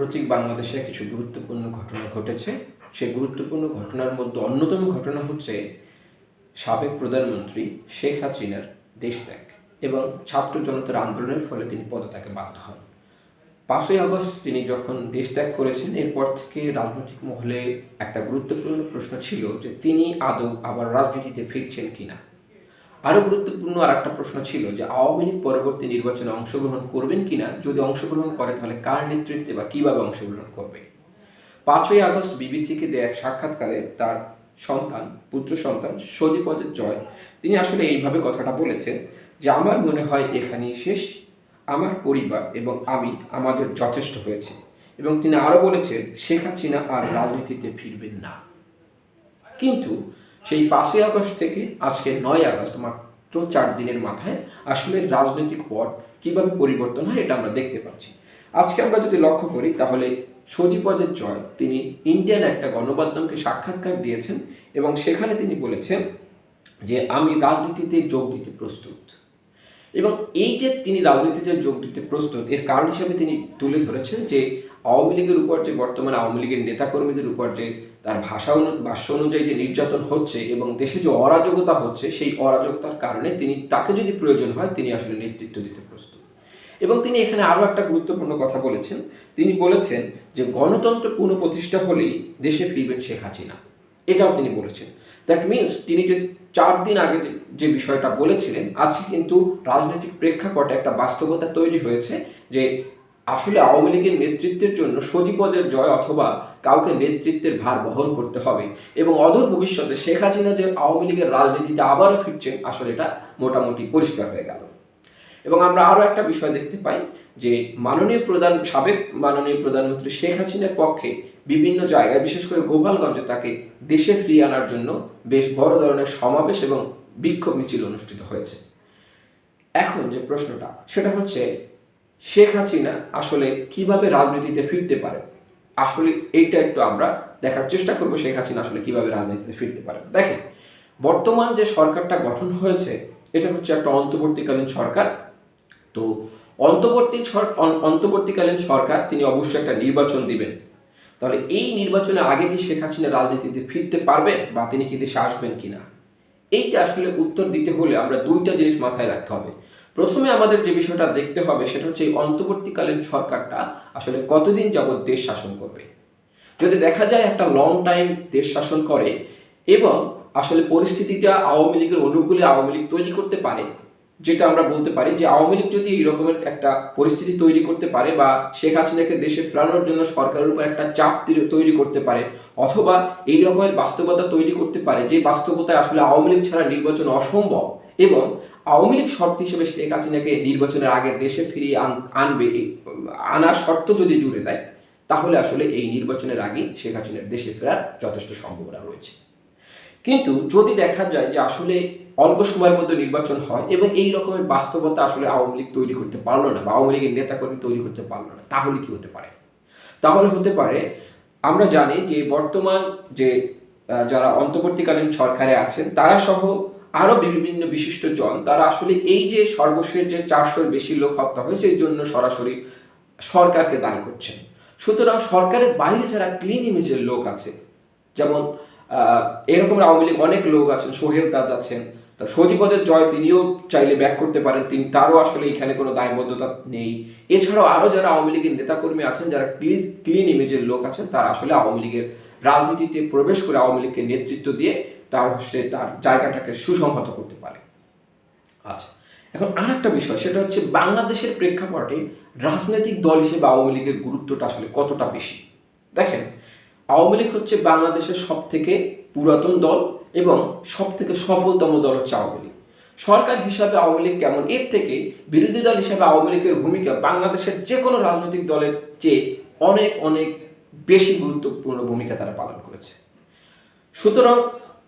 সাম্প্রতিক বাংলাদেশে কিছু গুরুত্বপূর্ণ ঘটনা ঘটেছে। সেই গুরুত্বপূর্ণ ঘটনার মধ্যে অন্যতম ঘটনা হচ্ছে সাবেক প্রধানমন্ত্রী শেখ হাসিনার দেশত্যাগ এবং ছাত্র জনতার আন্দোলনের ফলে তিনি পদত্যাগে বাধ্য হন। পাঁচই আগস্ট তিনি যখন দেশত্যাগ করেছেন, এরপর থেকে রাজনৈতিক মহলে একটা গুরুত্বপূর্ণ প্রশ্ন ছিল যে তিনি আদৌ আবার রাজনীতিতে ফিরছেন কিনা। আরও গুরুত্বপূর্ণ আর একটা প্রশ্ন ছিল যে আওয়ামী লীগ পরবর্তী নির্বাচনে অংশগ্রহণ করবেন কিনা? যদি অংশগ্রহণ করে, তাহলে কার নেতৃত্বে বা কীভাবে অংশগ্রহণ করবে? পাঁচই আগস্ট বিবিসিকে দেয়া এক সাক্ষাৎকারে তার সন্তান, পুত্র সন্তান সজীব অজিত জয়, তিনি আসলে এইভাবে কথাটা বলেছেন যে, আমার মনে হয় এখানেই শেষ। আমার পরিবার এবং আমি আমাদের যথেষ্ট হয়েছে। এবং তিনি আরও বলেছেন, শেখ হাসিনা আর রাজনীতিতে ফিরবেন না। কিন্তু সেই পাঁচই আগস্ট থেকে আজকে নয় আগস্ট, মাত্র চার দিনের মাথায় আসলে রাজনৈতিক পট কীভাবে পরিবর্তন হয় এটা আমরা দেখতে পাচ্ছি। আজকে আমরা যদি লক্ষ্য করি, তাহলে সজীব অজিত জয়, তিনি ইন্ডিয়ান একটা গণমাধ্যমকে সাক্ষাৎকার দিয়েছেন এবং সেখানে তিনি বলেছেন যে, আমি রাজনীতিতে যোগ দিতে প্রস্তুত। এবং এই যে তিনি রাজনীতিতে যোগ দিতে প্রস্তুত, এর কারণ হিসেবে তিনি তুলে ধরেছেন যে আওয়ামী লীগের উপর যে বর্তমানে আওয়ামী লীগের নেতাকর্মীদের উপর যে তার ভাষা ভাষ্য অনুযায়ী যে নির্যাতন হচ্ছে এবং দেশে যে অরাজকতা হচ্ছে, সেই অরাজকতার কারণে তিনি, তাকে যদি প্রয়োজন হয়, তিনি আসলে নেতৃত্ব দিতে প্রস্তুত। এবং তিনি এখানে আরও একটা গুরুত্বপূর্ণ কথা বলেছেন। তিনি বলেছেন যে গণতন্ত্র পুনঃপ্রতিষ্ঠা হলেই দেশে ফিরবেন শেখ হাসিনা। এটাও তিনি বলেছেন। দ্যাট মিনস তিনি যে চার দিন আগে যে- বিষয়টা বলেছিলেন, আজকে কিন্তু রাজনৈতিক প্রেক্ষাপটে একটা বাস্তবতা তৈরি হয়েছে যে আসলে আওয়ামী লীগের নেতৃত্বের জন্য সজীবদের জয় অথবা কাউকে নেতৃত্বের ভার বহন করতে হবে এবং অদূর ভবিষ্যতে শেখ হাসিনা যে আওয়ামী লীগের রাজনীতিতে আবারও ফিরছেন, আসলে এটা মোটামুটি পরিষ্কার হয়ে গেল। এবং আমরা আরও একটা বিষয় দেখতে পাই যে মাননীয় প্রধান, সাবেক মাননীয় প্রধানমন্ত্রী শেখ হাসিনার পক্ষে বিভিন্ন জায়গায়, বিশেষ করে গোপালগঞ্জে তাকে দেশে ফিরিয়ে আনার জন্য বেশ বড় ধরনের সমাবেশ এবং বিক্ষোভ মিছিল অনুষ্ঠিত হয়েছে। এখন যে প্রশ্নটা, সেটা হচ্ছে শেখ হাসিনা আসলে কীভাবে রাজনীতিতে ফিরতে পারে? আসলে এইটা একটু আমরা দেখার চেষ্টা করব শেখ হাসিনা আসলে কীভাবে রাজনীতিতে ফিরতে পারে। দেখেন, বর্তমান যে সরকারটা গঠন হয়েছে, এটা হচ্ছে একটা অন্তর্বর্তীকালীন সরকার তো অন্তর্বর্তী অন্তর্বর্তীকালীন সরকার তিনি অবশ্যই একটা নির্বাচন দিবেন। তাহলে এই নির্বাচনে আগে কি শেখ হাসিনা রাজনীতিতে ফিরতে পারবেন বা তিনি কি দেশে আসবেন কিনা? এইটা আসলে উত্তর দিতে হলে আমরা দুইটা জিনিস মাথায় রাখতে হবে। প্রথমে আমাদের যে বিষয়টা দেখতে হবে সেটা হচ্ছে এই অন্তর্বর্তীকালীন সরকারটা আসলে কতদিন যাবৎ দেশ শাসন করবে। যদি দেখা যায় একটা লং টাইম দেশ শাসন করে এবং আসলে পরিস্থিতিটা আওয়ামী লীগের অনুকূলে আওয়ামী লীগ তৈরি করতে পারে যেটা আমরা বলতে পারি যে আওয়ামী লীগ যদি এই রকমের একটা পরিস্থিতি তৈরি করতে পারে বা শেখ হাসিনাকে দেশে ফেরানোর জন্য সরকারের উপর একটা চাপ তৈরি করতে পারে, অথবা এই রকমের বাস্তবতা তৈরি করতে পারে যে বাস্তবতায় আসলে আওয়ামী লীগ ছাড়া নির্বাচন অসম্ভব এবং আওয়ামী লীগ শর্ত হিসেবে শেখ হাসিনাকে নির্বাচনের আগে দেশে ফিরিয়ে আন- আনবে আনার শর্ত যদি জুড়ে দেয়, তাহলে আসলে এই নির্বাচনের আগে শেখ হাসিনার দেশে ফেরার যথেষ্ট সম্ভাবনা রয়েছে। কিন্তু যদি দেখা যায় যে আসলে অল্প সময়ের মধ্যে নির্বাচন হয় এবং এই রকমের বাস্তবতা আসলে আওয়ামী লীগ তৈরি করতে পারল না বা আওয়ামী লীগের নেতাকর্মী তৈরি করতে পারল না, তাহলে কি হতে পারে? তাহলে হতে পারে, আমরা জানি যে বর্তমান যে যারা অন্তর্বর্তীকালীন সরকারে আছেন, তারা সহ আরও বিভিন্ন বিশিষ্ট জন, তারা আসলে এই যে সর্বশেষ যে চারশোর বেশি লোক হত্যা হয়েছে, এই জন্য সরাসরি সরকারকে দায়ী করছেন। সুতরাং সরকারের বাইরে যারা ক্লিন ইমেজের লোক আছে, যেমন এরকম আওয়ামী লীগ অনেক লোক আছেন, সোহেল তাজ আছেন সজীবদের জয় তিনিও চাইলে ব্যাক করতে পারেন, তিনি তারও আসলে এখানে কোনো দায়বদ্ধতা নেই। এছাড়াও আরও যারা আওয়ামী লীগের নেতাকর্মী আছেন, যারা ক্লিন ক্লিন ইমেজের লোক আছেন, তারা আসলে আওয়ামী লীগের রাজনীতিতে প্রবেশ করে আওয়ামী লীগকে নেতৃত্ব দিয়ে তার হচ্ছে তার জায়গাটাকে সুসংহত করতে পারে। আচ্ছা এখন আর একটা বিষয়, সেটা হচ্ছে বাংলাদেশের প্রেক্ষাপটে রাজনৈতিক দল হিসেবে আওয়ামী লীগের গুরুত্বটা আসলে কতটা বেশি? দেখেন আওয়ামী লীগ হচ্ছে বাংলাদেশের সব থেকে পুরাতন দল এবং সব থেকে সফলতম দল হচ্ছে আওয়ামী লীগ। সরকার হিসাবে আওয়ামী লীগ কেমন? এর থেকে বিরোধী দল হিসাবে আওয়ামী লীগের ভূমিকা বাংলাদেশের যে কোনো রাজনৈতিক দলের চেয়ে অনেক অনেক বেশি গুরুত্বপূর্ণ ভূমিকা তারা পালন করেছে। সুতরাং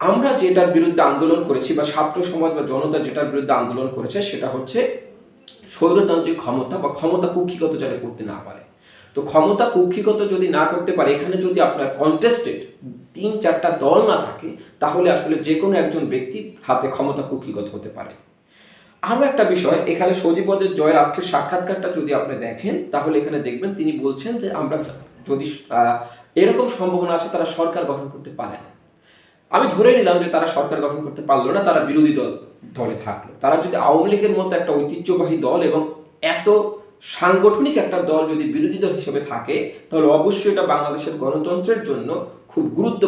আমরা যেটার বিরুদ্ধে আন্দোলন করেছি বা ছাত্র সমাজ বা জনতা যেটার বিরুদ্ধে আন্দোলন করেছে সেটা হচ্ছে স্বৈরতান্ত্রিক ক্ষমতা বা ক্ষমতা কুক্ষিগত যারা করতে না পারে। তো ক্ষমতা কুক্ষিগত যদি না করতে পারে, এখানে যদি আপনার কন্টেস্টেড তিন, চারটা দল না থাকে, তাহলে আসলে যে কোনো একজন ব্যক্তি হাতে ক্ষমতা কুক্ষিগত হতে পারে। আরও একটা বিষয়, এখানে সজীবদের জয়ের আজকের সাক্ষাৎকারটা যদি আপনি দেখেন, তাহলে এখানে দেখবেন তিনি বলছেন যে আমরা যদি এরকম সম্ভাবনা আছে তারা সরকার গঠন করতে পারে না। আমি ধরে নিলাম যে তারা সরকার গঠন করতে পারল না, তারা বিরোধী দল, দলে থাকল। তারা যদি আওয়ামী লীগের মতো একটা ঐতিহ্যবাহী দল এবং এত সাংগঠনিক একটা দল যদি বিরোধী দল হিসেবে থাকে, তাহলে অবশ্যই এটা বাংলাদেশের গণতন্ত্রের জন্য খুব গুরুত্ব